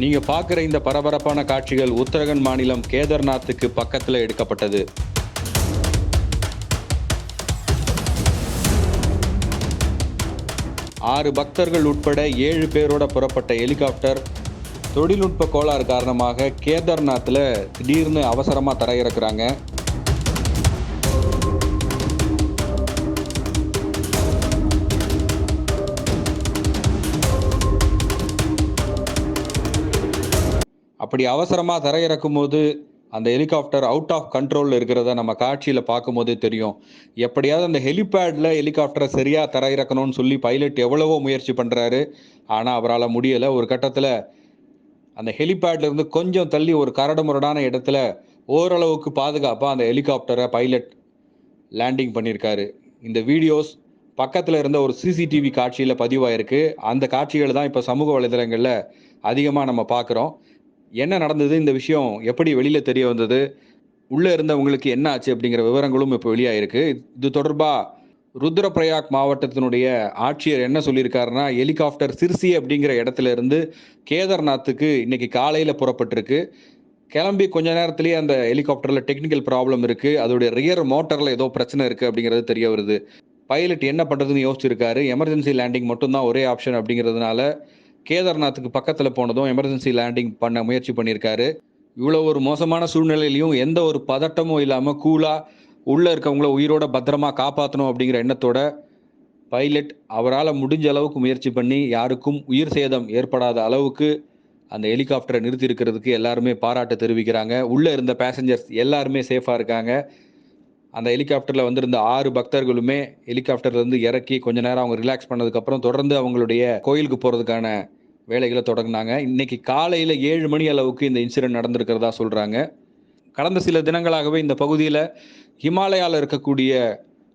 நீங்க பார்க்குற இந்த பரபரப்பான காட்சிகள் உத்தரகண்ட் மாநிலம் கேதார்நாத்துக்கு பக்கத்தில் எடுக்கப்பட்டது. ஆறு பக்தர்கள் உட்பட ஏழு பேரோட புறப்பட்ட ஹெலிகாப்டர் தொழில்நுட்ப கோளாறு காரணமாக கேதார்நாத்தில் திடீர்னு அவசரமாக தரையிறக்குறாங்க. அப்படி அவசரமாக தரையிறக்கும் போது அந்த ஹெலிகாப்டர் அவுட் ஆஃப் கண்ட்ரோலில் இருக்கிறத நம்ம காட்சியில் பார்க்கும்போதே தெரியும். எப்படியாவது அந்த ஹெலிபேடில் ஹெலிகாப்டரை சரியாக தரையிறக்கணும்னு சொல்லி பைலட் எவ்வளவோ முயற்சி பண்ணுறாரு ஆனால் அவரால் முடியலை. ஒரு கட்டத்தில் அந்த ஹெலிபேட்ல இருந்து கொஞ்சம் தள்ளி ஒரு கரடுமுரடான இடத்துல ஓரளவுக்கு பாதுகாப்பாக அந்த ஹெலிகாப்டரை பைலட் லேண்டிங் பண்ணியிருக்காரு இந்த வீடியோஸ் பக்கத்தில் இருந்த ஒரு சிசிடிவி காட்சியில் பதிவாயிருக்கு. அந்த காட்சிகள் தான் இப்போ சமூக வலைதளங்களில் அதிகமாக நம்ம பார்க்குறோம். என்ன நடந்தது இந்த விஷயம் எப்படி வெளியில் தெரிய வந்தது உள்ளே இருந்தவங்களுக்கு என்ன ஆச்சு அப்படிங்கிற விவரங்களும் இப்போ வெளியாயிருக்கு. இது தொடர்பாக ருத்ரபிரயாக் மாவட்டத்தினுடைய ஆட்சியர் என்ன சொல்லியிருக்காருன்னா ஹெலிகாப்டர் சிர்சி அப்படிங்கிற இடத்துல இருந்து கேதார்நாத்துக்கு இன்னைக்கு காலையில் புறப்பட்டிருக்கு. கிளம்பி கொஞ்ச நேரத்திலேயே அந்த ஹெலிகாப்டரில் டெக்னிக்கல் ப்ராப்ளம் இருக்குது அதோடைய ரியர் மோட்டரில் ஏதோ பிரச்சனை இருக்குது அப்படிங்கிறது தெரிய வருது. பைலட் என்ன பண்ணுறதுன்னு யோசிச்சிருக்காரு. எமர்ஜென்சி லேண்டிங் மட்டும்தான் ஒரே ஆப்ஷன் அப்படிங்கிறதுனால கேதார்நாத்துக்கு பக்கத்தில் போனதும் எமர்ஜென்சி லேண்டிங் பண்ண முயற்சி பண்ணியிருக்காரு. இவ்வளோ ஒரு மோசமான சூழ்நிலையிலையும் எந்த ஒரு பதட்டமும் இல்லாமல் கூலாக உள்ளே இருக்கவங்கள உயிரோட பத்திரமா காப்பாற்றணும் அப்படிங்கிற எண்ணத்தோட பைலட் அவரால் முடிஞ்ச அளவுக்கு முயற்சி பண்ணி யாருக்கும் உயிர் சேதம் ஏற்படாத அளவுக்கு அந்த ஹெலிகாப்டரை நிறுத்தி இருக்கிறதுக்கு எல்லாருமே பாராட்டு தெரிவிக்கிறாங்க. உள்ளே இருந்த பேசஞ்சர்ஸ் எல்லாருமே சேஃபாக இருக்காங்க. அந்த ஹெலிகாப்டரில் வந்திருந்த ஆறு பக்தர்களுமே ஹெலிகாப்டர்லேருந்து இறக்கி கொஞ்ச நேரம் அவங்க ரிலாக்ஸ் பண்ணதுக்கப்புறம் தொடர்ந்து அவங்களுடைய கோயிலுக்கு போகிறதுக்கான வேலைகளை தொடங்கினாங்க. இன்னைக்கு காலையில் ஏழு மணி அளவுக்கு இந்த இன்சிடென்ட் நடந்திருக்கிறதா சொல்கிறாங்க கடந்த சில தினங்களாகவே இந்த பகுதியில் ஹிமாலயாவில் இருக்கக்கூடிய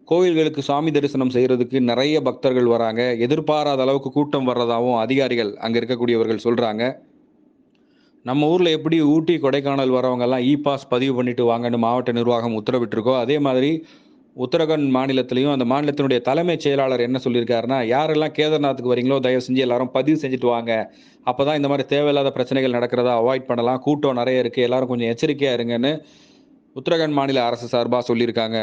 கோயில்களுக்கு சாமி தரிசனம் செய்கிறதுக்கு நிறைய பக்தர்கள் வராங்க. எதிர்பாராத அளவுக்கு கூட்டம் வர்றதாகவும் அதிகாரிகள் அங்கே இருக்கக்கூடியவர்கள் சொல்கிறாங்க நம்ம ஊரில் எப்படி ஊட்டி கொடைக்கானல் வரவங்கெல்லாம் இ பாஸ் பதிவு பண்ணிட்டு வாங்கன்னு மாவட்ட நிர்வாகம் உத்தரவிட்டிருக்கோ அதே மாதிரி உத்தரகண்ட் மாநிலத்திலையும் அந்த மாநிலத்தினுடைய தலைமைச் செயலாளர் என்ன சொல்லியிருக்காருன்னா யாரெல்லாம் கேதார்நாத்துக்கு வரீங்களோ தயவு செஞ்சு எல்லாரும் பதிவு செஞ்சுட்டு வாங்க. அப்போ தான் இந்த மாதிரி தேவையில்லாத பிரச்சனைகள் நடக்கிறத அவாய்ட் பண்ணலாம். கூட்டம் நிறைய இருக்குது எல்லாரும் கொஞ்சம் எச்சரிக்கையாக இருங்கன்னு உத்தரகண்ட் மாநில அரசு சார்பாக சொல்லியிருக்காங்க.